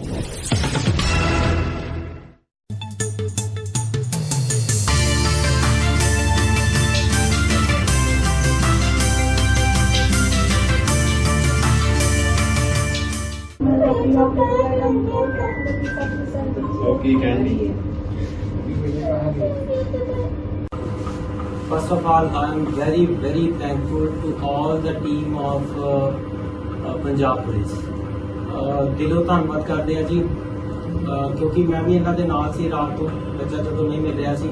Okay, candy. First of all, I am very, very thankful to all the team of uh, uh, Punjab Police. ਦਿਲੋਂ ਧੰਨਵਾਦ ਕਰਦੇ ਆ ਜੀ। ਕਿਉਂਕਿ ਮੈਂ ਵੀ ਇਹਨਾਂ ਦੇ ਨਾਲ ਸੀ ਰਾਤ ਤੋਂ, ਬੱਚਾ ਜਦੋਂ ਨਹੀਂ ਮਿਲ ਰਿਹਾ ਸੀ।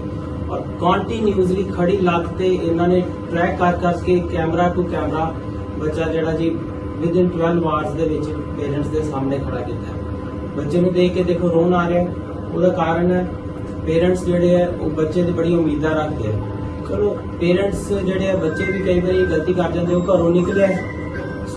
ਔਰ ਕੰਟੀਨਿਊਸਲੀ ਖੜੀ ਲੱਗ ਤੇ ਇਹਨਾਂ ਨੇ ਟਰੈਕ ਕਰ ਕਰਕੇ ਕੈਮਰਾ ਟੂ ਕੈਮਰਾ ਬੱਚਾ ਜਿਹੜਾ ਜੀ ਵਿਦਿਨ 12 ਆਵਰਸ ਦੇ ਵਿੱਚ ਪੇਰੈਂਟਸ ਦੇ ਸਾਹਮਣੇ ਖੜਾ ਕੀਤਾ। ਬੱਚੇ ਨੂੰ ਦੇਖ ਕੇ ਦੇਖੋ, ਰੋਣ ਆ ਰਿਹਾ। ਉਹਦਾ ਕਾਰਨ ਹੈ ਪੇਰੈਂਟਸ ਜਿਹੜੇ ਹੈ ਉਹ ਬੱਚੇ ਦੀ ਬੜੀ ਉਮੀਦਾਂ ਰੱਖਦੇ ਆ। ਚਲੋ ਪੇਰੈਂਟਸ ਜਿਹੜੇ ਆ, ਬੱਚੇ ਵੀ ਕਈ ਵਾਰੀ ਗਲਤੀ ਕਰ ਜਾਂਦੇ ਉਹ ਘਰੋਂ ਨਿਕਲਿਆ।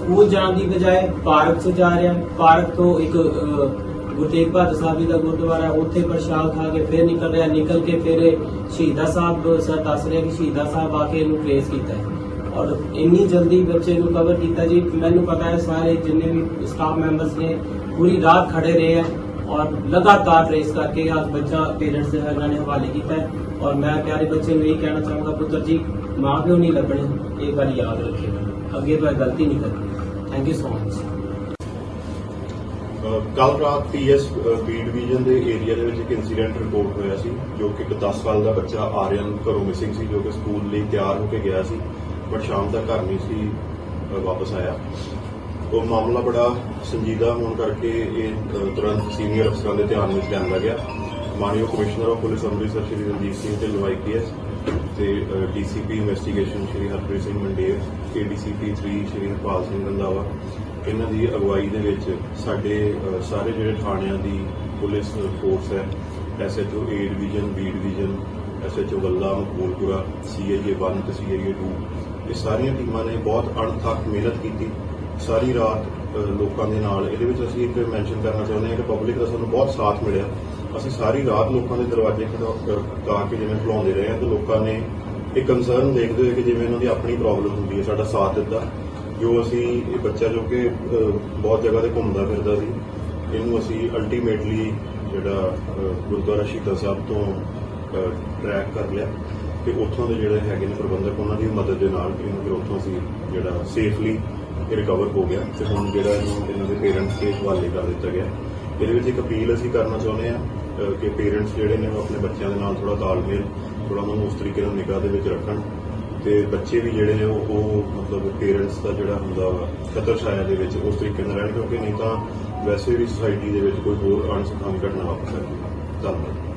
ਸਕੂਲ ਜਾਣ ਦੀ ਬਜਾਏ ਪਾਰਕ 'ਚ ਜਾ ਰਿਹਾ। ਪਾਰਕ ਤੋਂ ਇੱਕ ਗੁਰੂ ਤੇਗ ਬਹਾਦਰ ਸਾਹਿਬ ਜੀ ਦਾ ਗੁਰਦੁਆਰਾ ਉੱਥੇ ਪ੍ਰਸ਼ਾਦ ਖਾ ਕੇ ਫਿਰ ਨਿਕਲ ਰਿਹਾ। ਨਿਕਲ ਕੇ ਫਿਰ ਇਹ ਸ਼ਹੀਦਾਂ ਸਾਹਿਬ, ਸਰ ਦੱਸ ਰਿਹਾ ਕਿ ਸ਼ਹੀਦਾਂ ਸਾਹਿਬ ਆ ਕੇ ਇਹਨੂੰ ਟ੍ਰੇਸ ਕੀਤਾ ਹੈ। ਔਰ ਇੰਨੀ ਜਲਦੀ ਬੱਚੇ ਨੂੰ ਕਵਰ ਕੀਤਾ ਜੀ। ਮੈਨੂੰ ਪਤਾ ਹੈ ਸਾਰੇ ਜਿੰਨੇ ਵੀ ਸਟਾਫ ਮੈਂਬਰਸ ਨੇ, ਪੂਰੀ ਰਾਤ ਖੜੇ ਰਹੇ ਹੈ। ਔਰ ਲਗਾਤਾਰ ਟ੍ਰੇਸ ਕਰਕੇ ਅੱਜ ਬੱਚਾ ਪੇਰੈਂਟਸ ਦੇ ਇਹਨਾਂ ਨੇ ਹਵਾਲੇ ਕੀਤਾ ਹੈ। ਔਰ ਮੈਂ ਪਿਆਰੇ ਬੱਚੇ ਨੂੰ ਇਹ ਕਹਿਣਾ ਚਾਹੂੰਗਾ, ਪੁੱਤਰ ਜੀ, ਮਾਂ ਪਿਓ ਨਹੀਂ ਲੱਭਣੇ, ਇਹ ਗੱਲ ਯਾਦ ਰੱਖਿਓ। ਅੱਗੇ ਤੋਂ ਇਹ ਗਲਤੀ ਨਹੀਂ ਕਰਨੀ। ਥੈਂਕ ਯੂ ਸੋ ਮਚ ਕੱਲ ਰਾਤ ਪੀਐਸ ਬੀ ਡਿਵੀਜ਼ਨ ਦੇ ਏਰੀਆ ਦੇ ਵਿੱਚ ਇੱਕ ਇਨਸੀਡੈਂਟ ਰਿਪੋਰਟ ਹੋਇਆ ਸੀ, ਜੋ ਕਿ ਇੱਕ 10 ਸਾਲ ਦਾ ਬੱਚਾ ਆਰੀਅਨ ਘਰੋਂ ਮਿਸਿੰਗ ਸੀ, ਜੋ ਕਿ ਸਕੂਲ ਲਈ ਤਿਆਰ ਹੋ ਕੇ ਗਿਆ ਸੀ ਬਟ ਸ਼ਾਮ ਤੱਕ ਘਰ ਨਹੀਂ ਸੀ ਵਾਪਸ ਆਇਆ। ਉਹ ਮਾਮਲਾ ਬੜਾ ਸੰਜੀਦਾ ਹੋਣ ਕਰਕੇ ਇਹ ਤੁਰੰਤ ਸੀਨੀਅਰ ਅਫਸਰਾਂ ਦੇ ਧਿਆਨ ਵਿੱਚ ਲਿਆਂਦਾ ਗਿਆ ਮਾਨਯੋਗ commissioner of police Amritsar Shri Ranjit Singh Dhillon IPS ਤੇ DCP investigation Shri Harpreet Singh Mander, ADCP 3 Shri Harpal Singh Randhawa. ਇਹਨਾਂ ਦੀ ਅਗਵਾਈ ਦੇ ਵਿੱਚ ਸਾਡੇ ਸਾਰੇ ਜਿਹੜੇ ਥਾਣਿਆਂ ਦੀ ਪੁਲਿਸ ਫੋਰਸ ਹੈ SHO A division B division SHO Vallah, Maqboolpura CIA 1 ਤੇ ਸੀਆਈਏ 2 ਇਹ ਸਾਰੀਆਂ ਟੀਮਾਂ ਨੇ ਬਹੁਤ ਅਣਥੱਕ ਮਿਹਨਤ ਕੀਤੀ। ਸਾਰੀ ਰਾਤ ਲੋਕਾਂ ਦੇ ਨਾਲ। ਇਹਦੇ ਵਿੱਚ ਅਸੀਂ ਇੱਕ ਮੈਂਸ਼ਨ ਕਰਨਾ ਚਾਹੁੰਦੇ ਹਾਂ ਕਿ ਪਬਲਿਕ ਦਾ ਸਾਨੂੰ ਬਹੁਤ ਸਾਥ ਮਿਲਿਆ। ਅਸੀਂ ਸਾਰੀ ਰਾਤ ਲੋਕਾਂ ਦੇ ਦਰਵਾਜ਼ੇ ਖੜਕਾ ਕੇ ਜਿਵੇਂ ਖੁਲਾਉਂਦੇ ਰਹੇ ਹਾਂ ਤੇ ਲੋਕਾਂ ਨੇ ਇਹ ਕੰਸਰਨ ਦੇਖਦੇ ਹੋਏ ਕਿ ਜਿਵੇਂ ਉਹਨਾਂ ਦੀ ਆਪਣੀ ਪ੍ਰੋਬਲਮ ਹੁੰਦੀ ਹੈ, ਸਾਡਾ ਸਾਥ ਦਿੱਤਾ। ਜੋ ਅਸੀਂ ਇਹ ਬੱਚਾ ਜੋ ਕਿ ਬਹੁਤ ਜਗ੍ਹਾ ਤੇ ਘੁੰਮਦਾ ਫਿਰਦਾ ਸੀ, ਇਹਨੂੰ ਅਸੀਂ ਅਲਟੀਮੇਟਲੀ ਜਿਹੜਾ ਗੁਰਦੁਆਰਾ ਸ਼ਹੀਦਾਂ ਸਾਹਿਬ ਤੋਂ ਟਰੈਕ ਕਰ ਲਿਆ। ਤੇ ਉੱਥੋਂ ਦੇ ਜਿਹੜੇ ਹੈਗੇ ਨੇ ਪ੍ਰਬੰਧਕ, ਉਹਨਾਂ ਦੀ ਮਦਦ ਦੇ ਨਾਲ ਇਹਨੂੰ ਫਿਰ ਉੱਥੋਂ ਅਸੀਂ ਜਿਹੜਾ ਸੇਫਲੀ ਰਿਕਵਰ ਹੋ ਗਿਆ ਤੇ ਹੁਣ ਜਿਹੜਾ ਇਹਨੂੰ ਇਹਨਾਂ ਦੇ ਪੇਰੈਂਟਸ ਦੇ ਹਵਾਲੇ ਕਰ ਦਿੱਤਾ ਗਿਆ। ਇਹਦੇ ਵਿੱਚ ਇੱਕ ਅਪੀਲ ਅਸੀਂ ਕਰਨਾ ਚਾਹੁੰਦੇ ਆ ਕਿ ਪੇਰੈਂਟਸ ਜਿਹੜੇ ਨੇ ਉਹ ਆਪਣੇ ਬੱਚਿਆਂ ਦੇ ਨਾਲ ਥੋੜਾ ਤਾਲਮੇਲ ਥੋੜਾ ਉਹਨਾਂ ਨੂੰ ਉਸ ਤਰੀਕੇ ਨਾਲ ਨਿਗਾਹ ਦੇ ਵਿੱਚ ਰੱਖਣ ਤੇ ਬੱਚੇ ਵੀ ਜਿਹੜੇ ਨੇ ਉਹ ਮਤਲਬ ਪੇਰੈਂਟਸ ਦਾ ਜਿਹੜਾ ਹੁੰਦਾ ਵਾ, ਖਤਰ ਛਾਇਆ ਦੇ ਵਿੱਚ ਉਸ ਤਰੀਕੇ ਨਾਲ ਰਹਿਣ ਕਿਉਂਕਿ ਨਹੀਂ ਤਾਂ ਵੈਸੇ ਵੀ ਸੁਸਾਇਟੀ ਦੇ ਵਿੱਚ ਕੋਈ ਹੋਰ ਅਣਸਖਾਵੀ ਘਟਨਾ ਵਾਪਰ ਸਕਦੀ। ਹੈ ਧੰਨਵਾਦ।